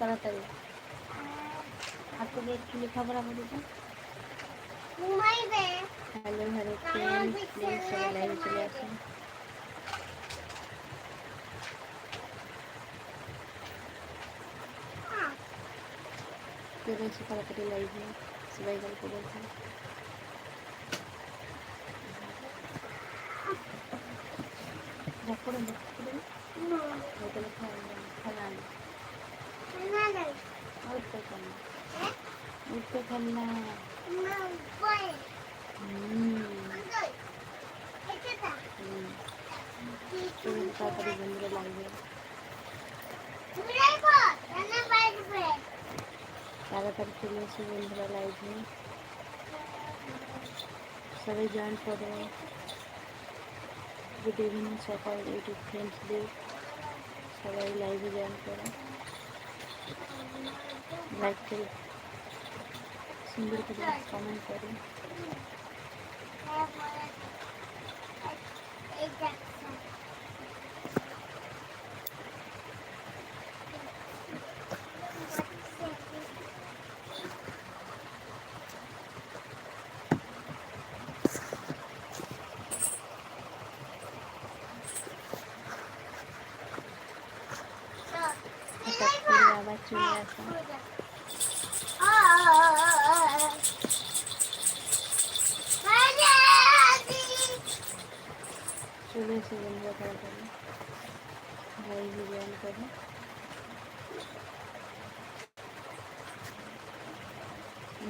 তাড়াতাড়ি। হাত থেকে একটু লেখাপড়া করে ঘুমাইবে। হ্যালো হ্যালো প্লিজ সবাই লাইভে চলে আসুন। চলে এসে তাড়াতাড়ি লাইভে সবাই গল্প বলছে। খেলা উঠতে উঠতে খেলনা হুম। তাড়াতাড়ি বন্ধুরা লাগবে তাড়াতাড়ি চলে এসে বন্ধুরা লাইভে সবাই জয়েন করো গুড ইভিনিং সকাল ইউটিউব ফ্রেন্ডসদের সবাই লাইভে জয়েন করো লাইক করে সুন্দর করে কমেন্ট করো হঠাৎ করে আবার চলে এসে বন্ধুরা তাড়াতাড়ি ভাই জয়েন করে।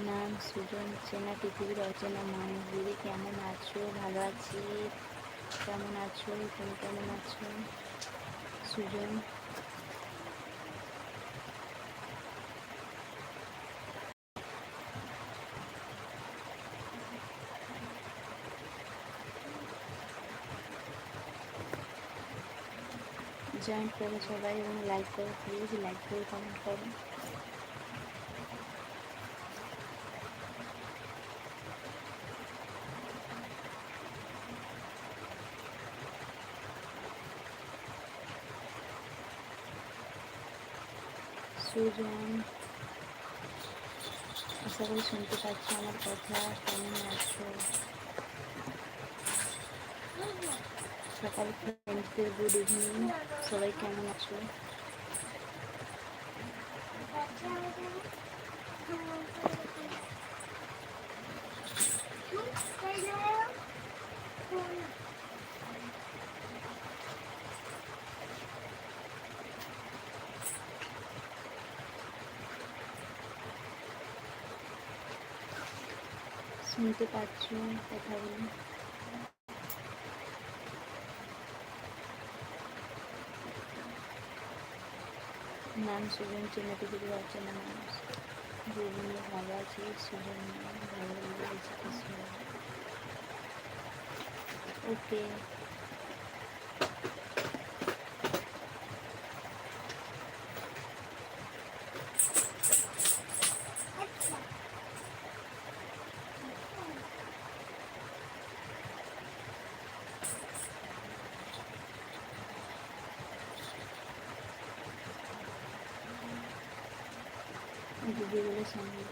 নাম সুজন, চেনা পৃথিবীর অচেনা মানুষ দিদি কেমন আছো? ভালো আছি। কেমন আছো? তুমি কেমন আছো? সুজন জয়েন করো সবাই এবং লাইক করো প্লিজ লাইক করে কমেন্ট করো সুজন, আশা করি শুনতে পাচ্ছ আমার কথা, কেমন আছো? সকাল ফ্রেন্ডসদের গুড ইভিনিং সবাই কেমন আছো শুনতে পাচ্ছ কথাগুলো নাম সুজন চেনা পৃথিবীর না মানুষ বিভিন্ন ভালো আছে সুজন ভালো লেগেছে কিছু ওকে। দিদিগুলোর সঙ্গে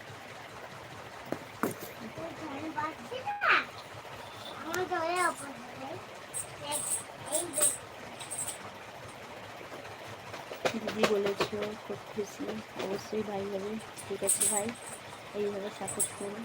দিদি বলেছ খুব খুশি অবশ্যই ভাই হবে। ঠিক আছে ভাই। এইভাবে সাপোর্ট করুন।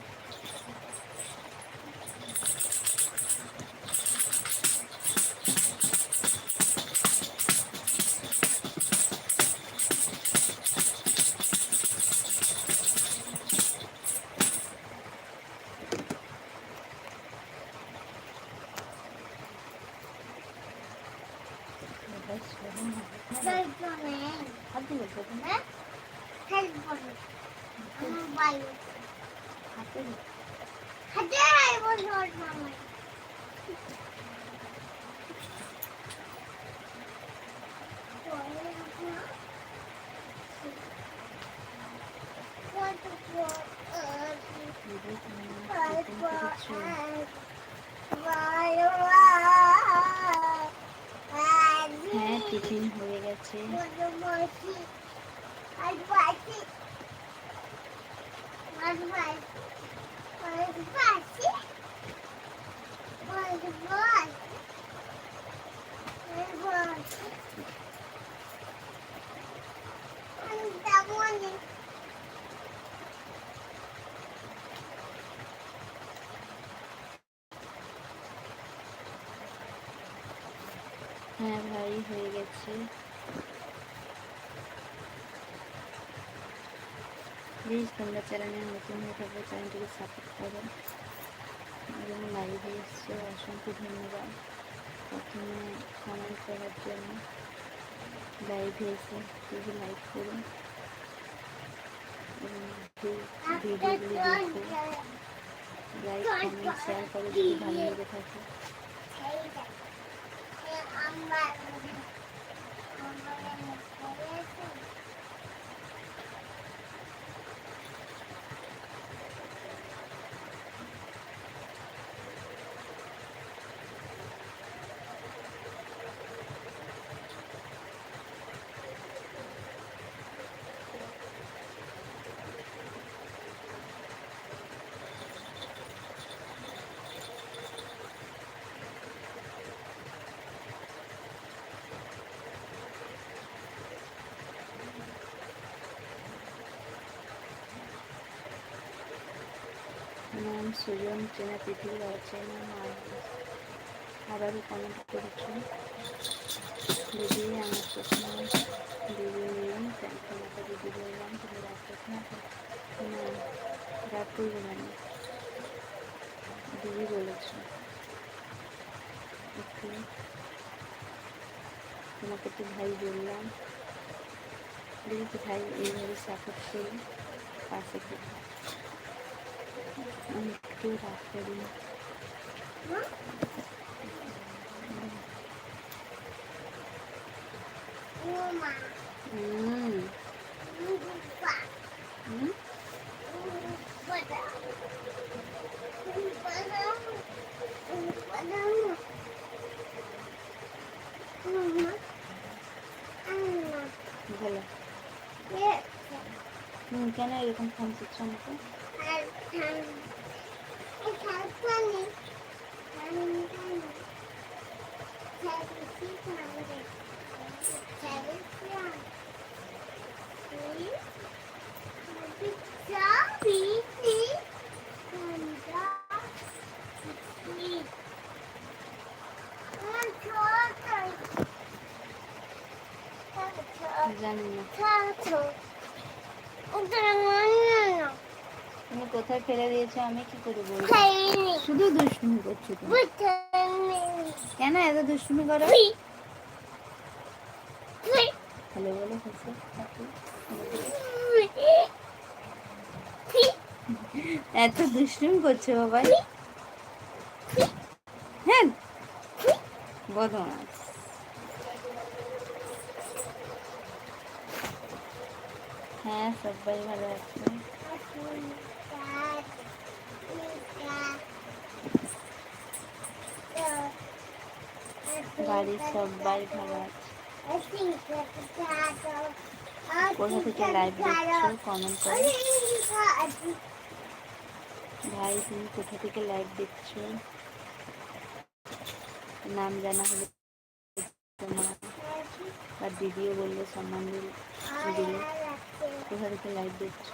হ্যাঁ ভাই হয়ে গেছে। প্লিজ তোমরা চ্যানেলে নতুন হয়ে থাকলে চ্যানেলটিকে সাপোর্ট করো এবং লাইভে এসছে অসংখ্য ধন্যবাদ প্রথমে কমেন্ট করার জন্য লাইভে এসে প্লিজ লাইক করুন এবং ভিডিওগুলি দেখুন লাইক কমেন্ট শেয়ার করে যদি ভালো লেগে থাকে নাম সুজন, চেনা পৃথিবীর অচেনা মানুষ আবারও কমেন্ট করেছ দিদি, আমার প্রশ্ন, দিদি নেই তাই তোমাকে দিদি বললাম, তুমি রাগ না? দিদি বলেছ। একটু তোমাকে তো ভাই বললাম। দিদি তো ভাই, এইভাবে সাপোর্ট করি, পাশে থেকে। একটু রাগ করি না। হুম। হুম। ভালো। কেন এরকম ফোন করছ আমাকে? জানি না তুমি কোথায় ফেলে দিয়েছ? আমি কি করে বলব? শুধু দুষ্টুমি করছ তুমি। কেন এত দুষ্টুমি করো? হ্যালো বলো এত দুষ্টুমি করছ বাবা। হ্যাঁ। বদমাস। হ্যাঁ সবাই ভালো আছে। বাড়ির সবাই ভালো আছে কোথা থেকে লাইভ দেখছ কমেন্ট করো ভাই তুমি কোথা থেকে লাইভ দেখছ নাম জানা হলে তোমার আর দিদিও বলল সম্মান দিল দিলে কোথা থেকে লাইভ দেখছ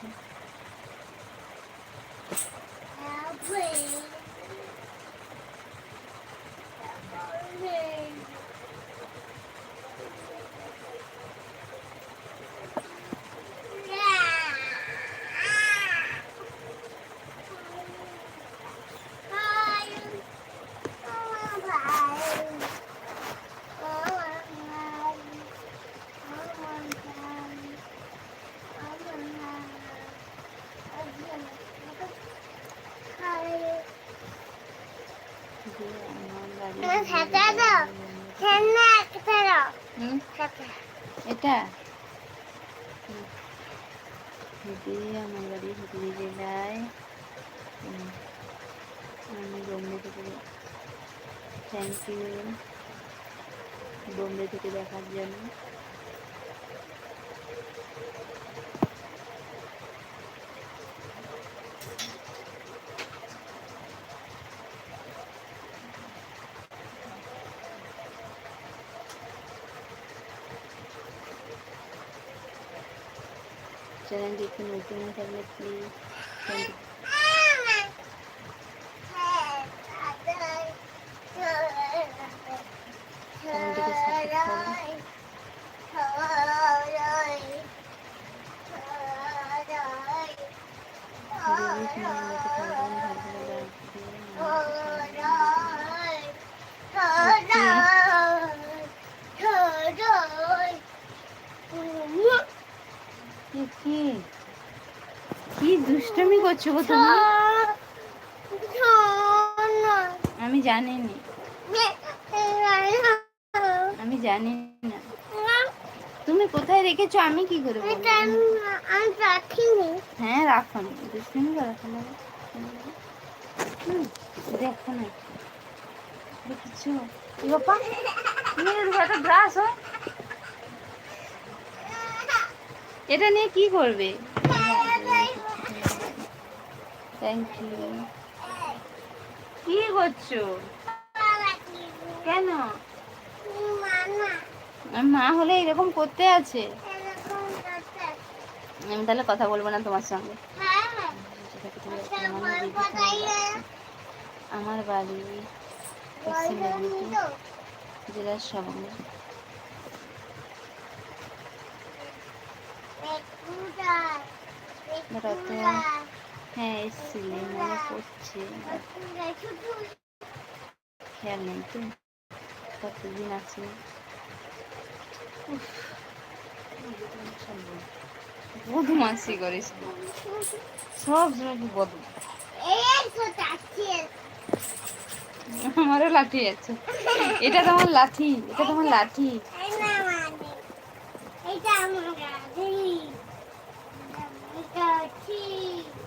যে আমার বাড়ি না, সাদা দাও। হুম এটা। হুগলি আমার বাড়ি হুগলি জেলায়। আমি বোম্বে থেকে থ্যাংক ইউ বোম্বে থেকে দেখার জন্য চ্যানেলটি একটু নতুন হয়ে থাকলে প্লিজ চ্যানেলটি চ্যানেলটিকে সাবস্ক্রাইব করুন দিদি চ্যানেলটিকে থাকবেন ভালো লাগবে কি কি কি দুষ্টমি করছ গো তুমি? আমি জানি নি আমি জানি না তুমি কোথায় রেখেছো? আমি কি করে রাখিনি হ্যাঁ রাখো নি। দুষ্টমি করো কেন গো? হুম, দেখো না। দেখেছ? হয়? এটা নিয়ে কি করবে? থ্যাংক ইউ কি করছ? কেন? মা হলে এরকম করতে আছে। আমি তাহলে কথা বলব না তোমার সঙ্গে। আমার বাড়ি পশ্চিম মেদিনীপুর জেলার সবঙ্গে হ্যাঁ এসেছিলে মনে পড়ছে খেয়াল নেই তো কতদিন আছে? বদমাসি করিস না। সব সময় আমারও লাঠি আছে। এটা তোমার লাঠি, এটা তোমার লাঠি। এটা আমার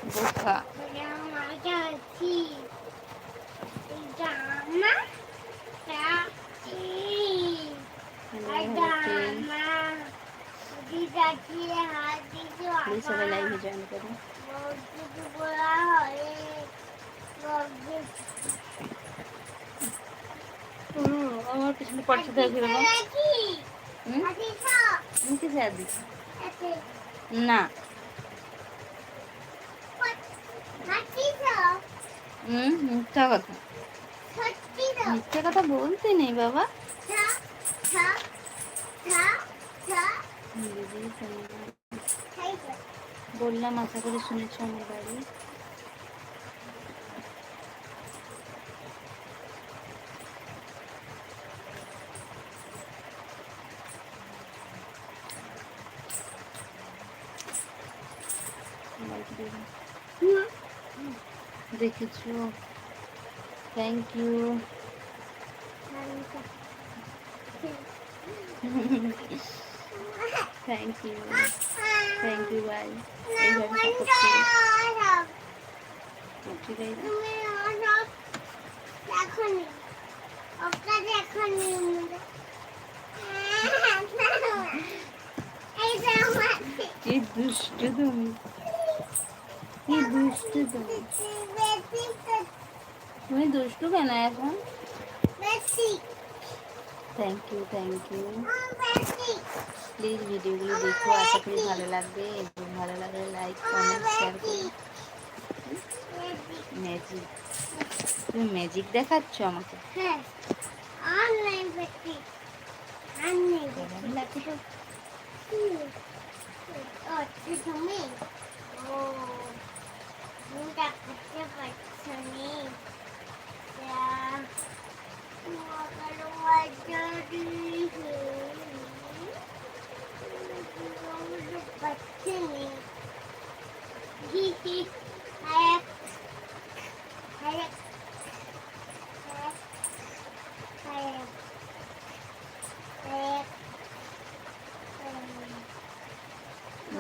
বোকা সবাই লাইভে জয়েন করুন আমার পিছনে পড়ছে দেখে না। হুম মিথ্যা কথা। মিথ্যা কথা বলতে নেই বাবা। বললাম আশা করি শুনেছ আমার বাড়ি। দেখেছ। Thank you thank you thank you bye এইভাবে সাপোর্ট করো ঠিক আছে কি দুষ্টু তুমি কি দুষ্টু তুমি তুমি দুষ্টু কেন এখন? Thank you thank you please ভিডিওগুলো দেখো আশা করি ভালো লাগবে। এবং ভালো লাগলে লাইক কমেন্ট শেয়ার করো। ম্যাজিক তুমি ম্যাজিক দেখাচ্ছ আমাকে? হ্যাঁ অনলাইন অনলাইন তুমি ও করতে পারছ নি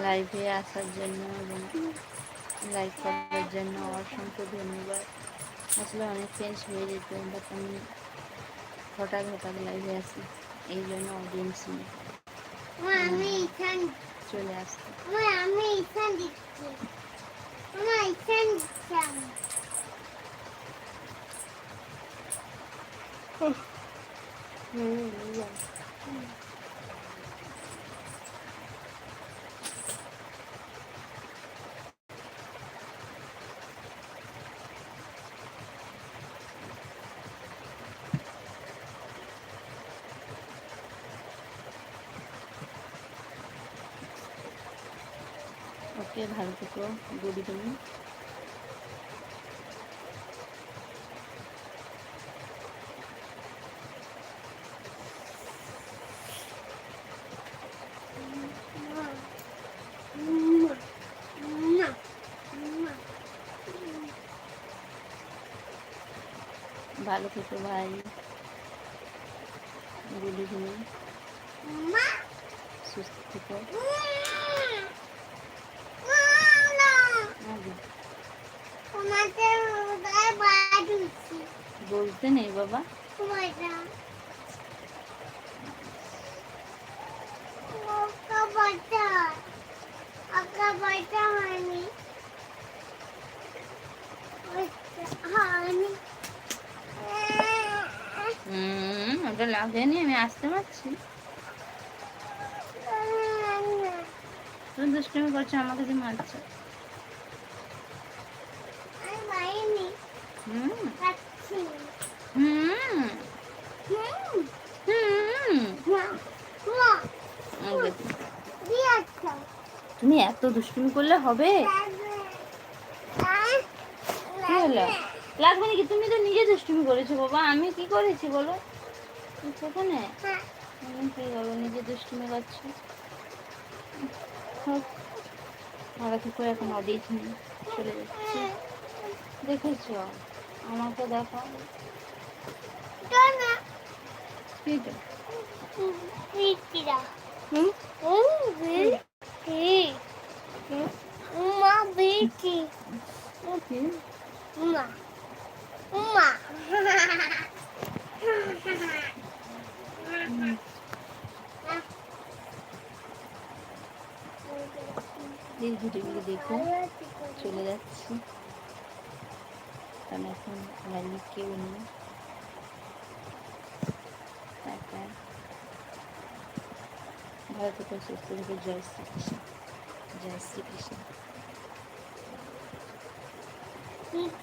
লাইভে আসার জন্য এবং লাইক করার জন্য অসংখ্য ধন্যবাদ আসলে অনেক চেঞ্জ হয়ে যেত বাট আমি হঠাৎ হঠাৎ লাইভে আসি এই জন্য অডিয়েন্স নেই। আমি ইথান চলে আসছি। আমি ইথান দিচ্ছি। মা ইথান দিচ্ছি ওকে থেকো গুড ইভিনিং ভালো থেকো ভাই নেই বাবা। ওটা লাগেনি আমি আসতে পারছি। তুমি দুষ্টুমি করছ আমাকে যে মারছো। হুম। তুমি এত দুষ্টুমি করলে হবে? কি লাগবে নাকি তুমি তো নিজে দুষ্টুমি করেছ বাবা। আমি কি করেছি বলো? সেখানে আমি কি করব? নিজে দুষ্টুমি করছ। হোক, ভালো থেকে, এখন নেই, চলে যাচ্ছি। দেখেছ? আমাকে দেখো এই ভিডিওগুলো দেখো চলে যাচ্ছি। কারণ এখন লাইভে কেউ নেই। né? Bhagavad Gita Jai do Krishna. Jai Sri Krishna.